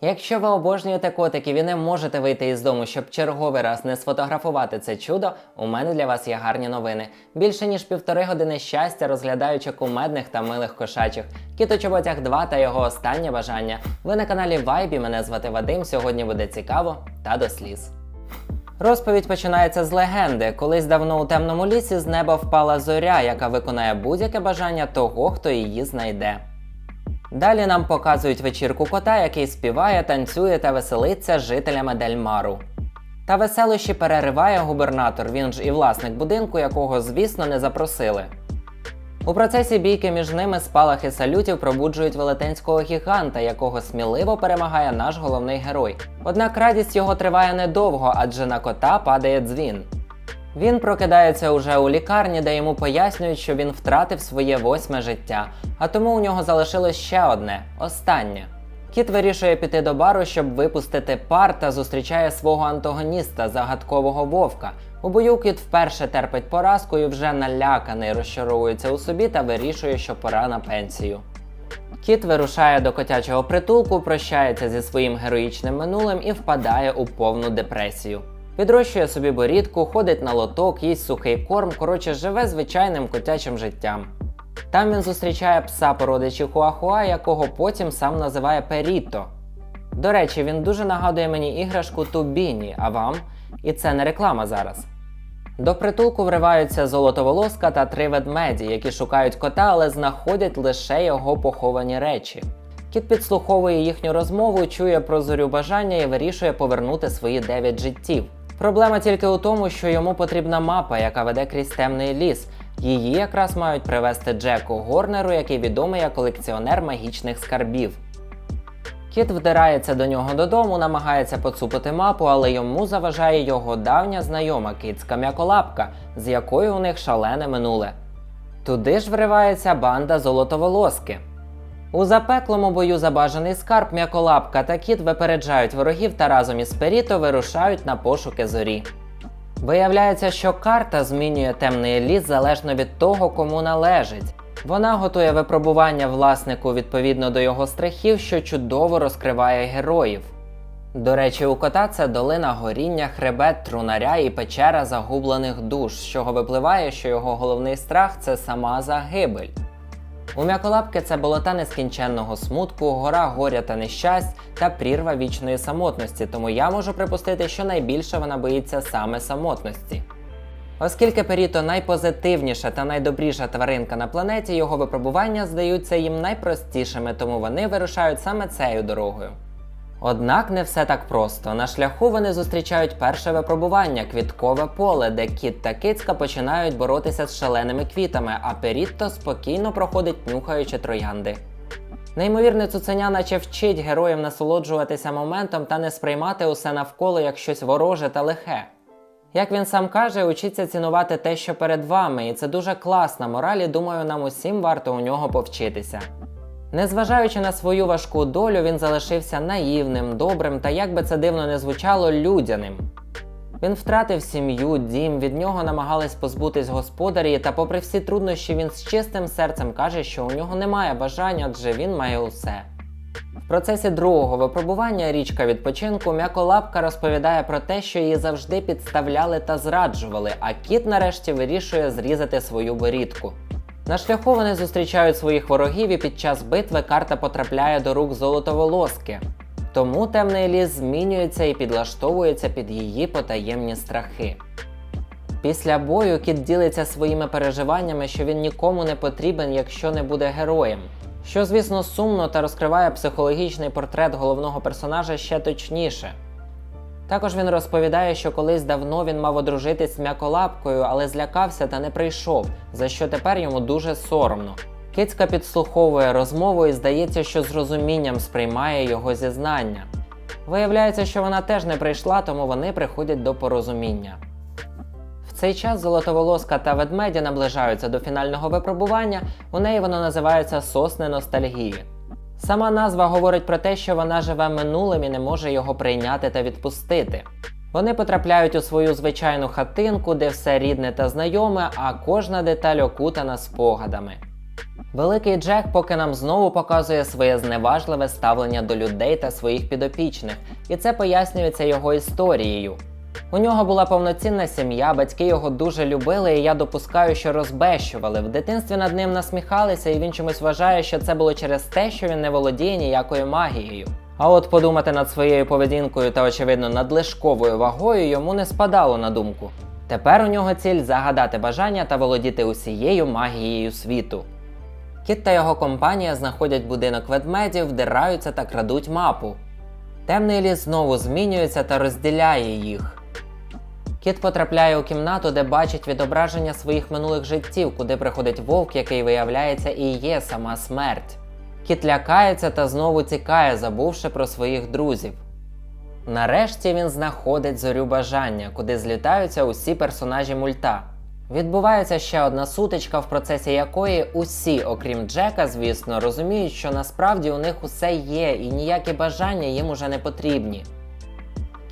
Якщо ви обожнюєте котиків і не можете вийти із дому, щоб черговий раз не сфотографувати це чудо, у мене для вас є гарні новини. Більше ніж півтори години щастя, розглядаючи кумедних та милих кошачих. Кіточоботяг 2 та його останнє бажання. Ви на каналі Вайбі. Мене звати Вадим. Сьогодні буде цікаво та до сліз. Розповідь починається з легенди. Колись давно у темному лісі з неба впала зоря, яка виконає будь-яке бажання того, хто її знайде. Далі нам показують вечірку кота, який співає, танцює та веселиться з жителями Дельмару. Та веселощі перериває губернатор, він ж і власник будинку, якого, звісно, не запросили. У процесі бійки між ними спалахи салютів пробуджують велетенського гіганта, якого сміливо перемагає наш головний герой. Однак радість його триває недовго, адже на кота падає дзвін. Він прокидається уже у лікарні, де йому пояснюють, що він втратив своє восьме життя, а тому у нього залишилось ще одне останнє. Кіт вирішує піти до бару, щоб випустити пар та зустрічає свого антагоніста, загадкового вовка. У бою кіт вперше терпить поразку і вже наляканий, розчаровується у собі та вирішує, що пора на пенсію. Кіт вирушає до котячого притулку, прощається зі своїм героїчним минулим і впадає у повну депресію. Підрощує собі борідку, ходить на лоток, їсть сухий корм, коротше, живе звичайним котячим життям. Там він зустрічає пса породи Чихуахуа, якого потім сам називає Періто. До речі, він дуже нагадує мені іграшку Тубіні, а вам? І це не реклама зараз. До притулку вриваються золотоволоска та три ведмеді, які шукають кота, але знаходять лише його поховані речі. Кіт підслуховує їхню розмову, чує про зорю бажання і вирішує повернути свої дев'ять життів. Проблема тільки у тому, що йому потрібна мапа, яка веде крізь темний ліс. Її якраз мають привезти Джеку Горнеру, який відомий як колекціонер магічних скарбів. Кіт вдирається до нього додому, намагається поцупити мапу, але йому заважає його давня знайома кицька м'яколапка, з якою у них шалене минуле. Туди ж вривається банда золотоволоски. У запеклому бою за бажаний скарб м'яколапка та кіт випереджають ворогів та разом із Періто вирушають на пошуки зорі. Виявляється, що карта змінює темний ліс залежно від того, кому належить. Вона готує випробування власнику відповідно до його страхів, що чудово розкриває героїв. До речі, у кота це долина горіння, хребет, трунаря і печера загублених душ, з чого випливає, що його головний страх це сама загибель. У м'яколапки це болота нескінченного смутку, гора горя та нещасть та прірва вічної самотності, тому я можу припустити, що найбільше вона боїться саме самотності. Оскільки Періто найпозитивніша та найдобріша тваринка на планеті, його випробування здаються їм найпростішими, тому вони вирушають саме цією дорогою. Однак не все так просто. На шляху вони зустрічають перше випробування квіткове поле, де кіт та кицька починають боротися з шаленими квітами, а Перітто спокійно проходить нюхаючи троянди. Неймовірне цуценя наче вчить героїв насолоджуватися моментом та не сприймати усе навколо як щось вороже та лихе. Як він сам каже, учіться цінувати те, що перед вами, і це дуже класна мораль, і думаю, нам усім варто у нього повчитися. Незважаючи на свою важку долю, він залишився наївним, добрим та, як би це дивно не звучало, людяним. Він втратив сім'ю, дім, від нього намагались позбутись господарі, та, попри всі труднощі, він з чистим серцем каже, що у нього немає бажання, адже він має усе. В процесі другого випробування річка відпочинку м'яколапка розповідає про те, що її завжди підставляли та зраджували, а кіт нарешті вирішує зрізати свою борідку. На шляху вони зустрічають своїх ворогів, і під час битви карта потрапляє до рук золотоволоски. Тому темний ліс змінюється і підлаштовується під її потаємні страхи. Після бою кіт ділиться своїми переживаннями, що він нікому не потрібен, якщо не буде героєм. Що, звісно, сумно та розкриває психологічний портрет головного персонажа ще точніше. Також він розповідає, що колись давно він мав одружитись з м'яколапкою, але злякався та не прийшов, за що тепер йому дуже соромно. Кицька підслуховує розмову і здається, що з розумінням сприймає його зізнання. Виявляється, що вона теж не прийшла, тому вони приходять до порозуміння. В цей час золотоволоска та ведмеді наближаються до фінального випробування, у неї воно називається сосни ностальгії. Сама назва говорить про те, що вона живе минулим і не може його прийняти та відпустити. Вони потрапляють у свою звичайну хатинку, де все рідне та знайоме, а кожна деталь окутана спогадами. Великий Джек поки нам знову показує своє зневажливе ставлення до людей та своїх підопічних, і це пояснюється його історією. У нього була повноцінна сім'я, батьки його дуже любили, і я допускаю, що розбещували. В дитинстві над ним насміхалися, і він чомусь вважає, що це було через те, що він не володіє ніякою магією. А от подумати над своєю поведінкою та, очевидно, надлишковою вагою йому не спадало на думку. Тепер у нього ціль загадати бажання та володіти усією магією світу. Кіт та його компанія знаходять будинок ведмедів, вдираються та крадуть мапу. Темний ліс знову змінюється та розділяє їх. Кіт потрапляє у кімнату, де бачить відображення своїх минулих життів, куди приходить вовк, який виявляється і є сама смерть. Кіт лякається та знову тікає, забувши про своїх друзів. Нарешті він знаходить зорю бажання, куди злітаються усі персонажі мульта. Відбувається ще одна сутичка, в процесі якої усі, окрім Джека, звісно, розуміють, що насправді у них усе є, і ніякі бажання їм уже не потрібні.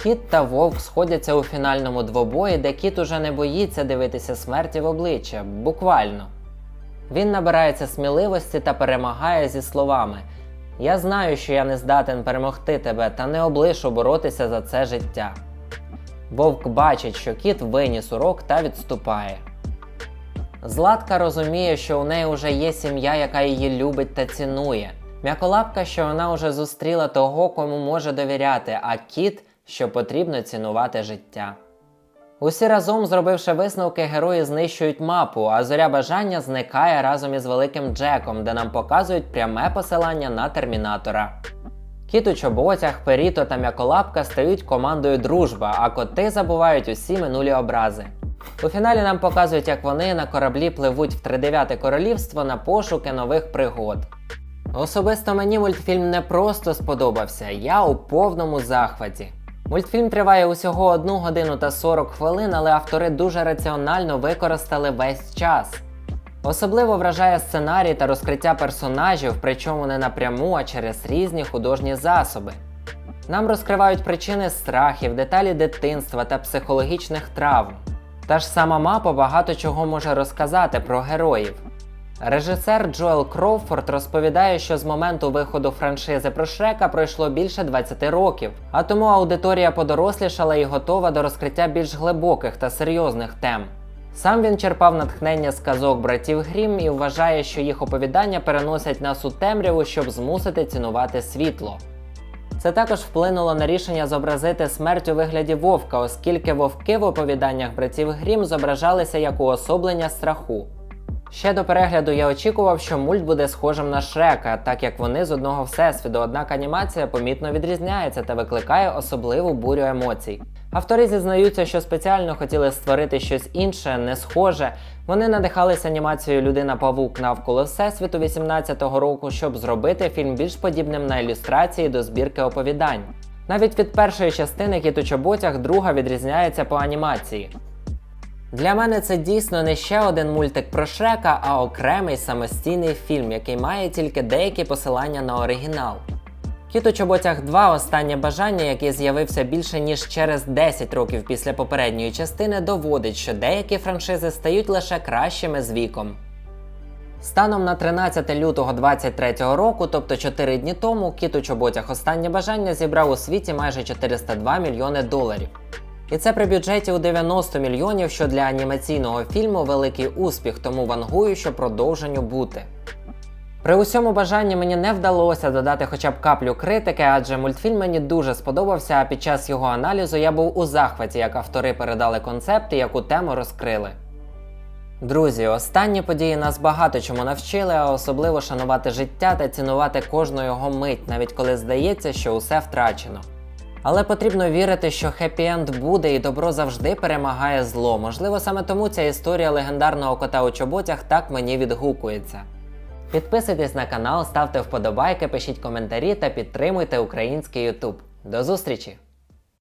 Кіт та вовк сходяться у фінальному двобої, де кіт уже не боїться дивитися смерті в обличчя, буквально. Він набирається сміливості та перемагає зі словами: Я знаю, що я не здатен перемогти тебе, та не облишу боротися за це життя. Вовк бачить, що кіт виніс урок та відступає. Златка розуміє, що у неї вже є сім'я, яка її любить та цінує. М'яколапка, що вона вже зустріла того, кому може довіряти, а кіт, що потрібно цінувати життя. Усі разом, зробивши висновки, герої знищують мапу, а зоря бажання зникає разом із великим Джеком, де нам показують пряме посилання на термінатора. Кіт у чоботях, Періто та м'яколапка стають командою дружба, а коти забувають усі минулі образи. У фіналі нам показують, як вони на кораблі пливуть в тридев'яте королівство на пошуки нових пригод. Особисто мені мультфільм не просто сподобався, я у повному захваті. Мультфільм триває усього 1 годину та 40 хвилин, але автори дуже раціонально використали весь час. Особливо вражає сценарій та розкриття персонажів, причому не напряму, а через різні художні засоби. Нам розкривають причини страхів, деталі дитинства та психологічних травм. Та ж сама мапа багато чого може розказати про героїв. Режисер Джоел Кроуфорд розповідає, що з моменту виходу франшизи про Шрека пройшло більше 20 років, а тому аудиторія подорослішала і готова до розкриття більш глибоких та серйозних тем. Сам він черпав натхнення з казок братів Грім і вважає, що їх оповідання переносять нас у темряву, щоб змусити цінувати світло. Це також вплинуло на рішення зобразити смерть у вигляді вовка, оскільки вовки в оповіданнях братів Грім зображалися як уособлення страху. Ще до перегляду я очікував, що мульт буде схожим на Шрека, так як вони з одного всесвіту, однак анімація помітно відрізняється та викликає особливу бурю емоцій. Автори зізнаються, що спеціально хотіли створити щось інше, не схоже. Вони надихалися анімацією Людина Павук навколо Всесвіту 18-го року, щоб зробити фільм більш подібним на ілюстрації до збірки оповідань. Навіть від першої частини Кіт у чоботях друга відрізняється по анімації. Для мене це дійсно не ще один мультик про Шрека, а окремий самостійний фільм, який має тільки деякі посилання на оригінал. Кіт у чоботях 2 останнє бажання, яке з'явився більше ніж через 10 років після попередньої частини, доводить, що деякі франшизи стають лише кращими з віком. Станом на 13 лютого 2023 року, тобто 4 дні тому, кіт у чоботях останнє бажання зібрав у світі майже 402 мільйони доларів. І це при бюджеті у 90 мільйонів, що для анімаційного фільму великий успіх, тому вангую, що продовженню бути. При усьому бажанні мені не вдалося додати хоча б каплю критики, адже мультфільм мені дуже сподобався, а під час його аналізу я був у захваті, як автори передали концепт і яку тему розкрили. Друзі, останні події нас багато чому навчили, а особливо шанувати життя та цінувати кожну його мить, навіть коли здається, що усе втрачено. Але потрібно вірити, що хеппі-енд буде і добро завжди перемагає зло. Можливо, саме тому ця історія легендарного кота у чоботях так мені відгукується. Підписуйтесь на канал, ставте вподобайки, пишіть коментарі та підтримуйте український YouTube. До зустрічі!